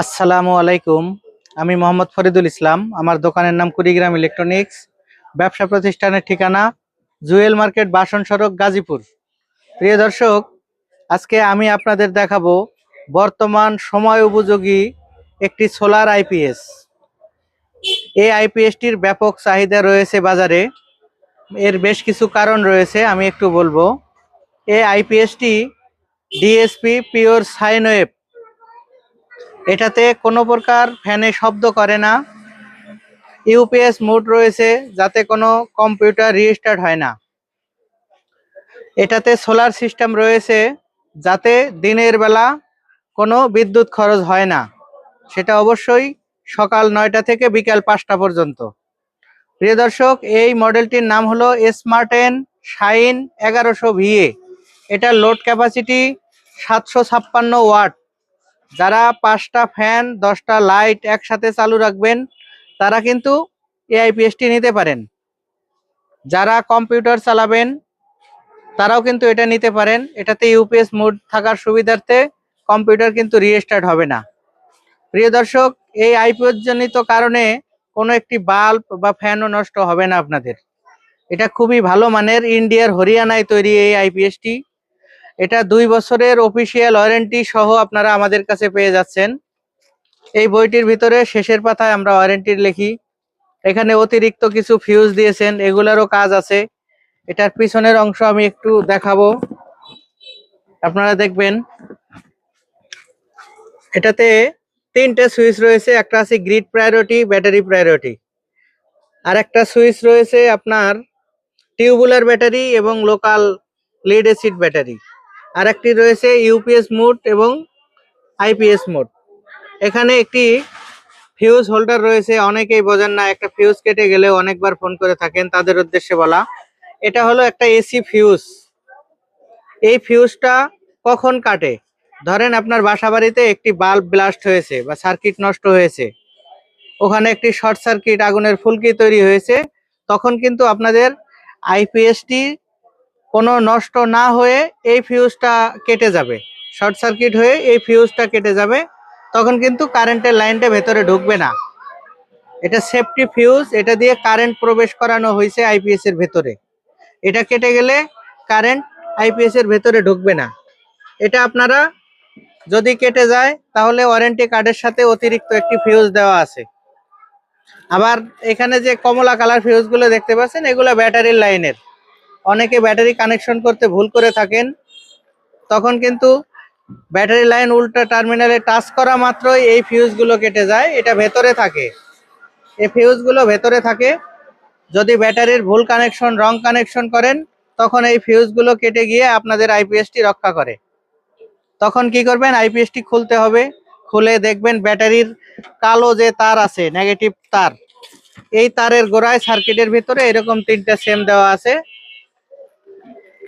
আসসালামু আলাইকুম। আমি মোহাম্মদ ফরিদুল ইসলাম। আমার দোকানের নাম কুড়িগ্রাম ইলেকট্রনিক্স। ব্যবসা প্রতিষ্ঠানের ঠিকানা জুয়েল মার্কেট বাসন সড়ক, গাজীপুর। প্রিয় দর্শক, আজকে আমি আপনাদের দেখাবো বর্তমান সময় উপযোগী একটি সোলার আইপিএস। এই আইপিএসটির ব্যাপক চাহিদা রয়েছে বাজারে। এর বেশ কিছু কারণ রয়েছে, আমি একটু বলব। এই আইপিএসটি ডিএসপি পিওর সাইন ওয়েভ এটাতে কোনো প্রকার ফ্যানে শব্দ করে না। ইউপিএস মোড রয়েছে যাতে কোনো কম্পিউটার রিস্টার্ট হয় না। এটাতে সোলার সিস্টেম রয়েছে যাতে দিনের বেলা কোনো বিদ্যুৎ খরচ হয় না। সেটা অবশ্যই সকাল নয়টা থেকে বিকাল পাঁচটা পর্যন্ত। প্রিয় দর্শক, এই মডেলটির নাম হলো স্মার্টেন শাইন এগারোশো ভিএ। এটার লোড ক্যাপাসিটি সাতশো ছাপ্পান্ন ওয়াট। যারা পাঁচটা ফ্যান দশটা লাইট একসাথে চালু রাখবেন, তারা কিন্তু এআইপিএসটি নিতে পারেন। যারা কম্পিউটার চালাবেন, তারাও কিন্তু এটা নিতে পারেন। এটাতে ইউপিএস মোড থাকার সুবিধার্থে কম্পিউটার কিন্তু রিস্টার্ট হবে না। প্রিয় দর্শক, এই আইপিএস জনিত কারণে কোনো একটি বাল্ব বা ফ্যানও নষ্ট হবে না আপনাদের। এটা খুবই ভালো মানের ইন্ডিয়ার হরিয়ানায় তৈরি এই আইপিএসটি এটা দুই বছরের অফিসিয়াল ওয়ারেন্টি সহ আপনারা আমাদের কাছে পেয়ে যাচ্ছেন। এই বইটির ভিতরে শেষের পাতায় আমরা ওয়ারেন্টির লিখি। এখানে অতিরিক্ত কিছু ফিউজ দিয়েছেন, এগুলারও কাজ আছে। এটার পিছনের অংশ আমি একটু দেখাবো। আপনারা দেখবেন, এটাতে তিনটে সুইচ রয়েছে, একটা আছে গ্রিড প্রায়োরিটি ব্যাটারি প্রায়োরিটি আর একটা সুইচ রয়েছে আপনার টিউবুলার ব্যাটারি এবং লোকাল লিড অ্যাসিড ব্যাটারি আর একটি রয়েছে ইউপিএস মোড এবং আইপিএস মোড। এখানে একটি ফিউজ হোল্ডার রয়েছে, অনেকেই বোঝেন না, একটা ফিউজ কেটে গেলে অনেকবার ফোন করে থাকেন, তাদের উদ্দেশ্যে বলা। এটা হলো একটা এসি ফিউজ এই ফিউজটা কখন কাটে? ধরেন আপনার বাসা বাড়িতে একটি বাল্ব ব্লাস্ট হয়েছে বা সার্কিট নষ্ট হয়েছে। ওখানে একটি শর্ট সার্কিট আগুনের ফুলকি তৈরি হয়েছে। তখন কিন্তু আপনাদের আইপিএসটি কোনো নষ্ট না হয়ে এই ফিউজটা কেটে যাবে। শর্ট সার্কিট হয়ে এই ফিউজটা কেটে যাবে, তখন কিন্তু কারেন্টের লাইনটা ভেতরে ঢুকবে না। এটা সেফটি ফিউজ এটা দিয়ে কারেন্ট প্রবেশ করানো হয়েছে আইপিএস এর ভেতরে। এটা কেটে গেলে কারেন্ট আইপিএস এর ভেতরে ঢুকবে না। এটা আপনারা যদি কেটে যায়, তাহলে ওয়ারেন্টি কার্ডের সাথে অতিরিক্ত একটি ফিউজ দেওয়া আছে। আবার এখানে যে কমলা কালার ফিউজগুলো দেখতে পাচ্ছেন, এগুলো ব্যাটারির লাইনের অনেকে ব্যাটারি কানেকশন করতে ভুল করে থাকেন। তখন কিন্তু ব্যাটারি লাইন উল্টা টার্মিনালে টাচ করা মাত্রই এই ফিউজগুলো কেটে যায়। এটা ভেতরে থাকে। এই ফিউজগুলো ভেতরে থাকে। যদি ব্যাটারির ভুল কানেকশন, রং কানেকশন করেন, তখন এই ফিউজগুলো কেটে গিয়ে আপনাদের আইপিএসটি রক্ষা করে। তখন কি করবেন? আইপিএসটি খুলতে হবে। খুলে দেখবেন ব্যাটারির কালো যে তার আছে নেগেটিভ তার। এই তারের গোড়ায় সার্কিটের ভিতরে এরকম তিনটা সেম দেওয়া আছে।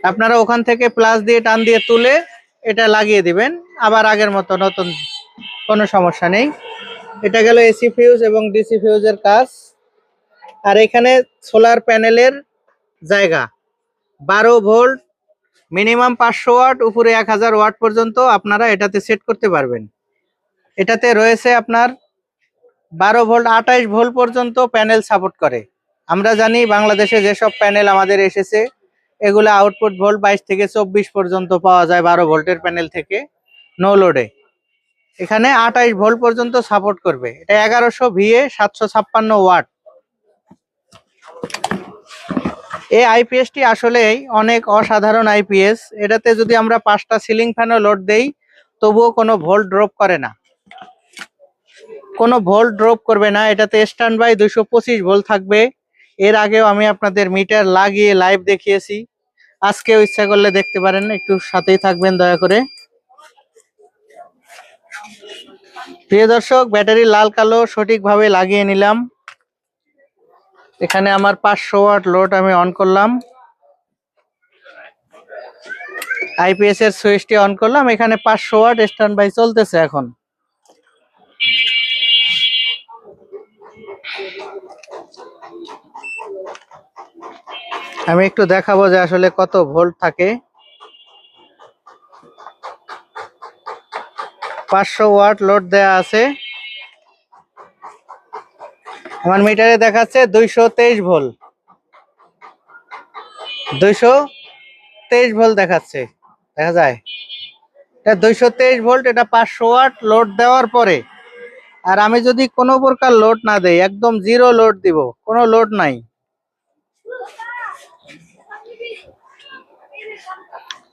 আপনারা ওখান থেকে প্লাস দিয়ে টান দিয়ে তুলে এটা লাগিয়ে দিবেন। আবার আগের মতো নতুন কোনো সমস্যা নেই। এটা গেল এসি ফিউজ এবং ডিসি ফিউজের কাজ। আর এখানে সোলার প্যানেলের জায়গা। বারো ভোল্ট মিনিমাম পাঁচশো ওয়াট, উপরে এক হাজার ওয়াট পর্যন্ত আপনারা এটাতে সেট করতে পারবেন। এটাতে রয়েছে আপনার বারো ভোল্ট, আঠাইশ ভোল্ট পর্যন্ত প্যানেল সাপোর্ট করে। আমরা জানি বাংলাদেশে যেসব প্যানেল আমাদের এসেছে এগুলো আউটপুট ভোল্ট বাইশ থেকে চব্বিশ পর্যন্ত পাওয়া যায় বারো ভোল্টের প্যানেল থেকে নো লোডে এখানে আঠাইশ ভোল্ট পর্যন্ত সাপোর্ট করবে। এটা এগারোশো ভিএ সাতশো ছাপ্পান্ন ওয়াট। এই আইপিএসটি আসলেই অনেক অসাধারণ আইপিএস এটাতে যদি আমরা পাঁচটা সিলিং ফ্যানও লোড দেই, তবুও কোনো ভোল্ট ড্রপ করে না। কোনো ভোল্ট ড্রপ করবে না। এটাতে স্ট্যান্ড বাই দুশো ভোল্ট থাকবে। এর আগেও আমি আপনাদের মিটার লাগিয়ে লাইভ দেখিয়েছি। আজকেও ইচ্ছা করলে দেখতে পারেন, একটু সাথেই থাকবেন, দয়া করে। প্রিয় দর্শক, ব্যাটারি লাল কালো, সঠিকভাবে লাগিয়ে নিলাম। এখানে আমার পাঁচশো ওয়াট লোড আমি অন করলাম। আইপিএস এর সুইচটি অন করলাম। এখানে পাঁচশো ওয়াট স্ট্যান্ড বাই চলতেছে এখন। আমি একটু দেখাবো যে আসলে কত ভোল্ট থাকে। পাঁচশো ওয়াট লোড দেয়া আছে। আমার মিটারে দেখাচ্ছে দুইশো তেইশ ভোল্ট। দুইশো তেইশ ভোল্ট দেখাচ্ছে, দেখা যায়। এটা দুইশো তেইশ ভোল্ট, এটা পাঁচশো ওয়াট লোড দেওয়ার পরে। আর আমি যদি কোনো প্রকার লোড না দেই, একদম জিরো লোড দিব, কোনো লোড নাই।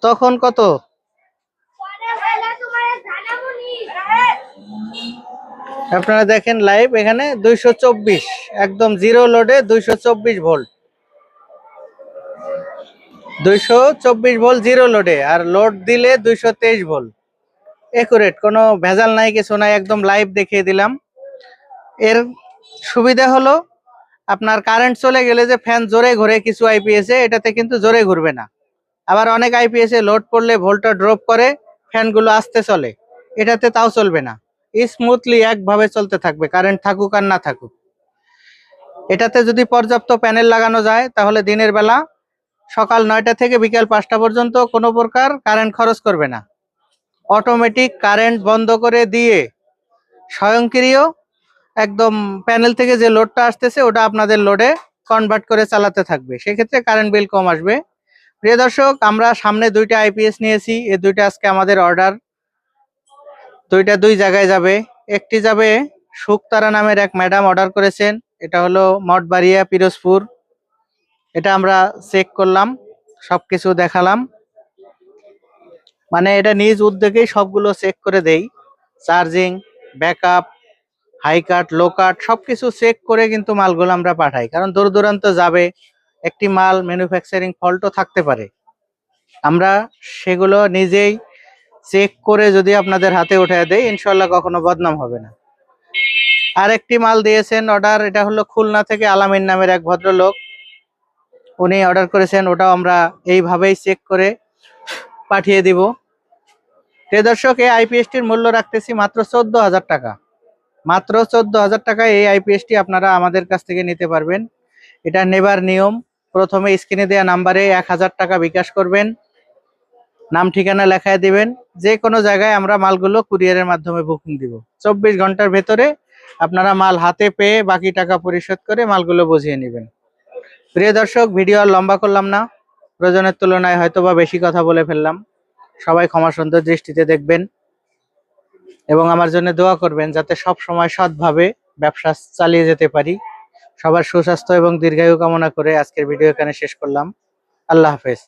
তখন কত? আপনারা দেখেন লাইভ এখানে দুইশো চব্বিশ, একদম জিরো লোডে দুইশো চব্বিশ ভোল্ট দুইশো চব্বিশ ভোল্ট জিরো লোডে আর লোড দিলে দুইশো তেইশ ভোল্ট একুরেট কোনো ভেজাল নাই, কিছু নাই, একদম লাইভ দেখিয়ে দিলাম। এর সুবিধা হলো, আপনার কারেন্ট চলে গেলে যে ফ্যান জোরে ঘুরে কিছু আইপিএস এটাতে কিন্তু জোরে ঘুরবে না। আবার অনেক আইপিএস এ লোড পড়লে ভোল্টটা ড্রপ করে ফ্যানগুলো আস্তে চলে। এটাতে তাও চলবে না। স্মুথলি একভাবে চলতে থাকবে কারেন্ট থাকুক আর না থাকুক। এটাতে যদি পর্যাপ্ত প্যানেল লাগানো যায়, তাহলে দিনের বেলা সকাল নয়টা থেকে বিকাল পাঁচটা পর্যন্ত কোনো প্রকার কারেন্ট খরচ করবে না। অটোমেটিক কারেন্ট বন্ধ করে দিয়ে স্বয়ংক্রিয় একদম প্যানেল থেকে যে লোডটা আসতেছে, ওটা আপনাদের লোডে কনভার্ট করে চালাতে থাকবে। সেক্ষেত্রে কারেন্ট বিল কম আসবে। প্রিয় দর্শক, আমরা সামনে দুইটা আইপিএস নিয়েছি। এই দুইটা আজকে আমাদের অর্ডার দুইটা দুই জায়গায় যাবে। একটি যাবে শুকতারা নামের এক ম্যাডাম অর্ডার করেছেন। এটা হলো মঠবাড়িয়া, পিরোজপুর। এটা আমরা চেক করলাম, সবকিছু দেখালাম। মানে এটা নিজ উদ্যোগেই সবগুলো চেক করে দেই। Charging backup high cut low cut সবকিছু চেক করে কিন্তু মালগুলো আমরা পাঠাই। কারণ দূর দূরান্ত যাবে একটি মাল ম্যানুফ্যাকচারিং ফল্টও থাকতে পারে। আমরা সেগুলো নিজেই চেক করে যদি আপনাদের হাতে উঠে দেই ইনশাল্লাহ কখনো বদনাম হবে না। আরেকটি মাল দিয়েছেন অর্ডার এটা হলো খুলনা থেকে আলামিন নামের এক ভদ্রলোক। উনি অর্ডার করেছেন, ওটাও আমরা এইভাবেই চেক করে পাঠিয়ে দিব। প্রিয় দর্শক, এই আইপিএসটির মূল্য রাখতেছি মাত্র চোদ্দ হাজার টাকা। মাত্র চোদ্দ হাজার টাকায় এই আইপিএসটি আপনারা আমাদের কাছ থেকে নিতে পারবেন। এটা নেবার নিয়ম। প্রথমে স্ক্রিনে দেওয়া নাম্বারে এক হাজার টাকা বিকাশ করবেন। নাম ঠিকানা লেখায় দিবেন। যে কোনো জায়গায় আমরা মালগুলো কুরিয়ারের মাধ্যমে বুকিং দিব। চব্বিশ ঘণ্টার ভেতরে আপনারা মাল হাতে পেয়ে বাকি টাকা পরিশোধ করে মালগুলো বুঝিয়ে নেবেন। প্রিয় দর্শক, ভিডিও আর লম্বা করলাম না। প্রয়োজনের তুলনায় হয়তো বা বেশি কথা বলে ফেললাম। সবাই ক্ষমা সুন্দর দৃষ্টিতে দেখবেন এবং আমার জন্য দোয়া করবেন যাতে সব সময় সৎভাবে ব্যবসা চালিয়ে যেতে পারি। সবার সুস্বাস্থ্য এবং দীর্ঘায়ু কামনা করে আজকের ভিডিও এখানে শেষ করলাম। আল্লাহ হাফেজ।